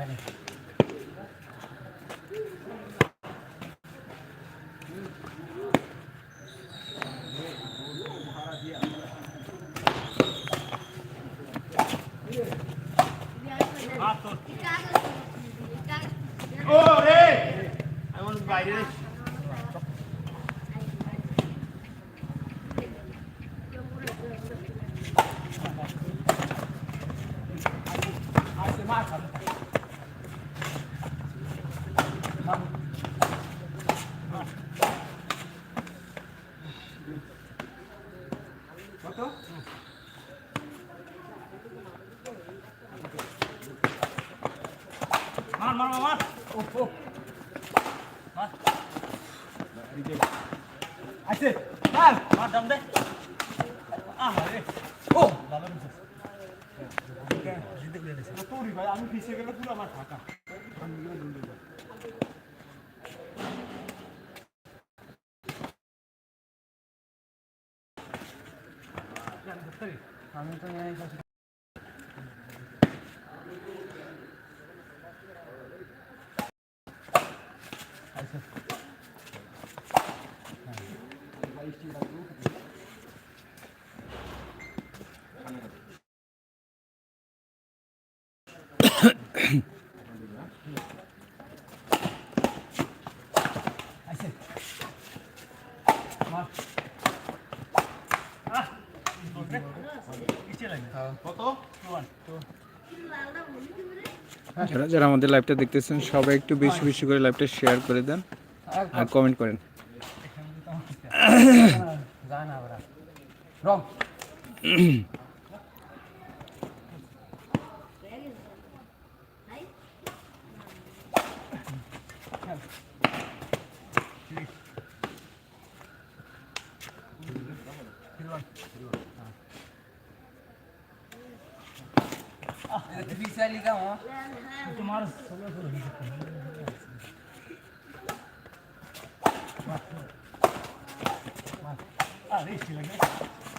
Tiny. মার মার মার ও ও মার আছে মার মার দম দে আহ রে ও ভালো দিছিস তোরই ভাই আমি পিছিয়ে গেলে পুরো আমার ফাঁকা আমি তো আছে মার আহ পিছিয়ে লাগে কত ওয়ান টু যারা আমাদের লাইভটা দেখতেছেন, সবাই একটু বেশি বেশি করে লাইভটা শেয়ার করে দেন আর কমেন্ট করেন। রং। তোমার আরে ইসি লাগে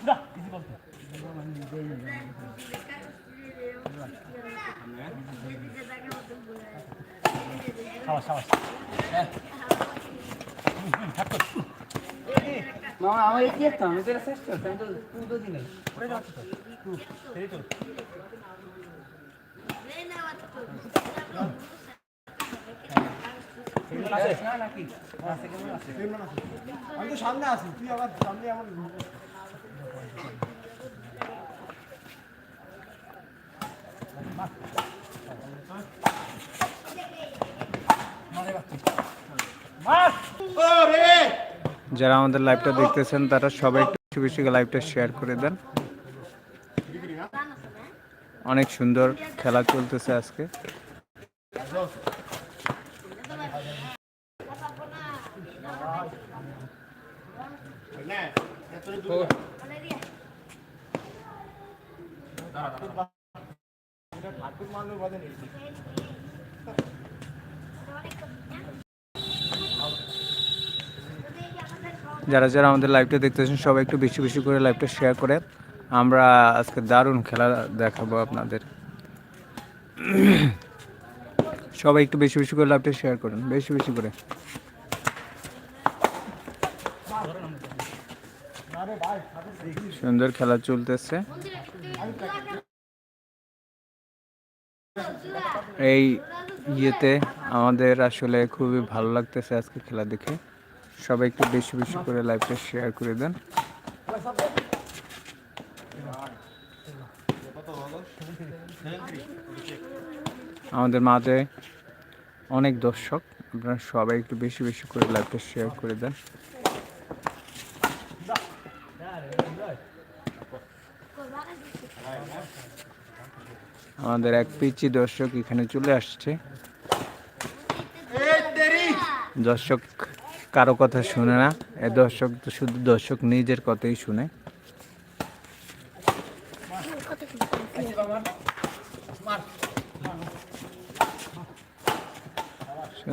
দা ইসি বলতো সাবাস সাবাস একটা আমি তো শেষ করছি আমি তো তো দিনে ওরে যাচ্ছে তো টু এই তো না নাকি আছে কেমন আছে আমি তো সামনে আছি তুই আবার সামনে আমার যারা আমাদের লাইভটা দেখতেছেন, তারা সবাই একটু বেশি লাইভটা শেয়ার করে দেন। অনেক সুন্দর খেলা চলতেছে আজকে। যারা যারা আমাদের লাইভটা দেখতেছেন, সবাই একটু বেশি বেশি করে লাইভটা শেয়ার করে। আমরা আজকে দারুণ খেলা দেখাবো আপনাদের। সবাই একটু বেশি বেশি করে লাইভটা শেয়ার করুন, বেশি বেশি করে। সুন্দর খেলা চলতেছে। এই ইয়েতে আমাদের আসলে খুবই ভালো লাগতেছে আজকে খেলা দেখে। সবাই একটু বেশি বেশি করে লাইভটা শেয়ার করে দেন। আমাদের মাঝে অনেক দর্শক। আপনারা সবাই একটু বেশি বেশি করে লাইভটা শেয়ার করে দেন। আমাদের এক পিচি দর্শক এখানে চলে আসছে। দর্শক কারও কথা শুনে না। এ দর্শক তো শুধু দর্শক নিজের কথাই শুনে।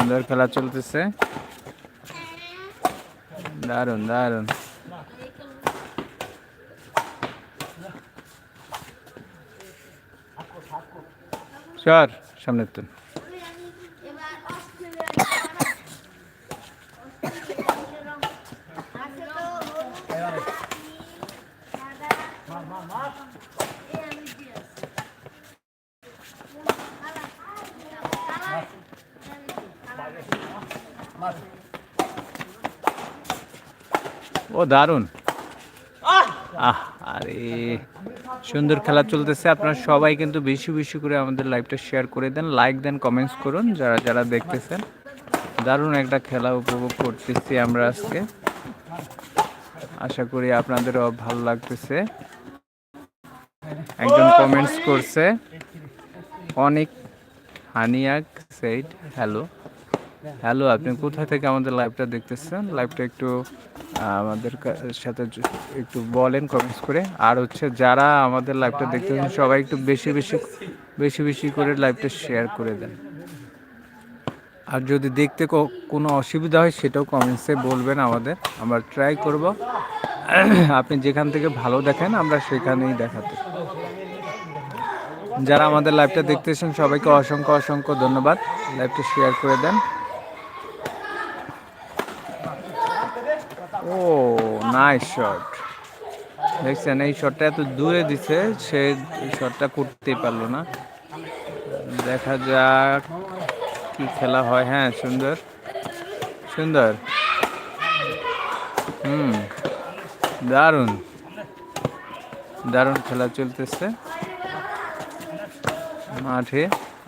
সুন্দর খেলা চলতেছে। দারুণ দারুণ সর সামনে তুন ও, দারুণ। আহ, আরে, সুন্দর খেলা চলতেছে। আপনারা সবাই কিন্তু বেশি বেশি করে আমাদের লাইভটা শেয়ার করে দেন। লাইক দেন কমেন্টস করুন, যারা যারা দেখতেছেন। দারুণ একটা খেলা উপভোগ করতেছি আমরা আজকে। আশা করি আপনাদেরও ভালো লাগতেছে। একজন কমেন্টস করছে। অনেক হানিয়াক সেইড হ্যালো হ্যালো আপনি কোথা থেকে আমাদের লাইভটা দেখতেছেন? লাইভটা একটু আমাদের সাথে একটু বলেন কমেন্টস করে। আর হচ্ছে যারা আমাদের লাইভটা দেখতেছেন সবাই একটু বেশি বেশি বেশি বেশি করে লাইভটা শেয়ার করে দেন। আর যদি দেখতে কোনো অসুবিধা হয়, সেটাও কমেন্টসে বলবেন আমাদের। আমরা ট্রাই করব। আপনি যেখান থেকে ভালো দেখেন, আমরা সেখানেই দেখাতে। যারা আমাদের লাইভটা দেখতেছেন, সবাইকে অসংখ্য অসংখ্য ধন্যবাদ। লাইভটা শেয়ার করে দেন ও নাইস শট দেখছেন, এই শটটা এত দূরে দিছে, সে শটটা করতেই পারল না। দেখা যাক কি খেলা হয়। হ্যাঁ সুন্দর। সুন্দর। হুম, দারুণ। দারুণ খেলা চলতেছে। মাঠে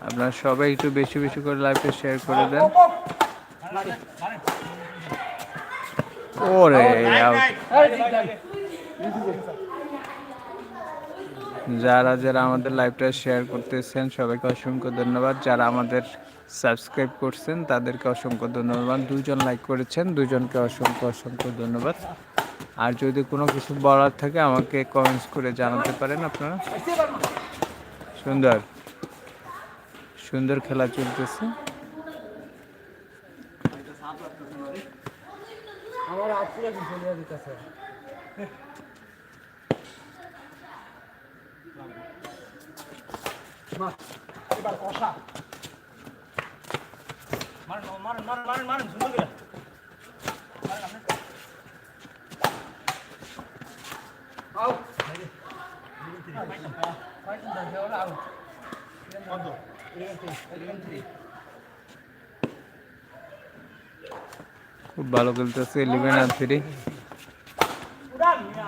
আপনারা সবাই একটু বেশি বেশি করে লাইভটা শেয়ার করে দেন। ওরে। যারা যারা আমাদের লাইভটা শেয়ার করতেছেন সবাইকে অসংখ্য ধন্যবাদ। যারা আমাদের সাবস্ক্রাইব করছেন তাদেরকে অসংখ্য ধন্যবাদ। দুজন লাইক করেছেন দুজনকে অসংখ্য অসংখ্য ধন্যবাদ। আর যদি কোনো কিছু বলার থাকে আমাকে কমেন্টস করে জানাতে পারেন আপনারা। সুন্দর। সুন্দর খেলা চলতেছে আমার আপুরা কি চলে দিতেছে এবার কষা। মারেন মারেন মারেন মারেন মারেন সুন্দর করে। মারেন আপনি। আউ। ফাইট দেখে ওরা আউ। কত? খুব ভালো খেলতেছে ইলেভেন আর থ্রি উড়ান, মিয়া,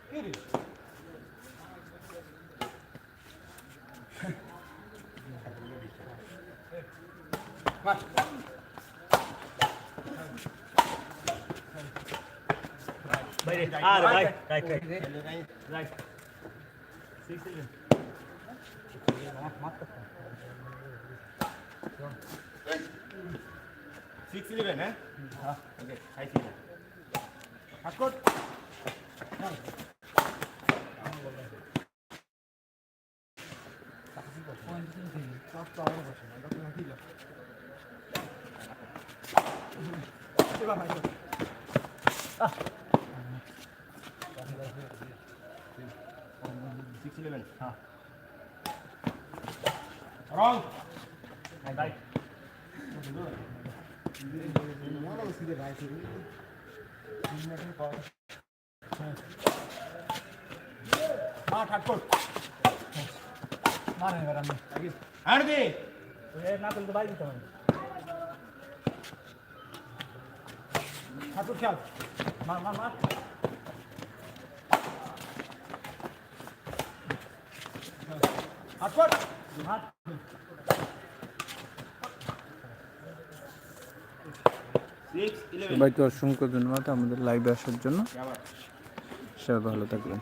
বাইরে। আর ভাই, right, right. Right. Six eleven. Six eleven, huh? Okay, I see that. থাকো। Six eleven. Wrong. Right. And হবে ঠাকুর খেয়াল মার মার মার সবাইকে অসংখ্য ধন্যবাদ আমাদের লাইভে আসার জন্য। সেটা সবাই ভালো থাকবেন।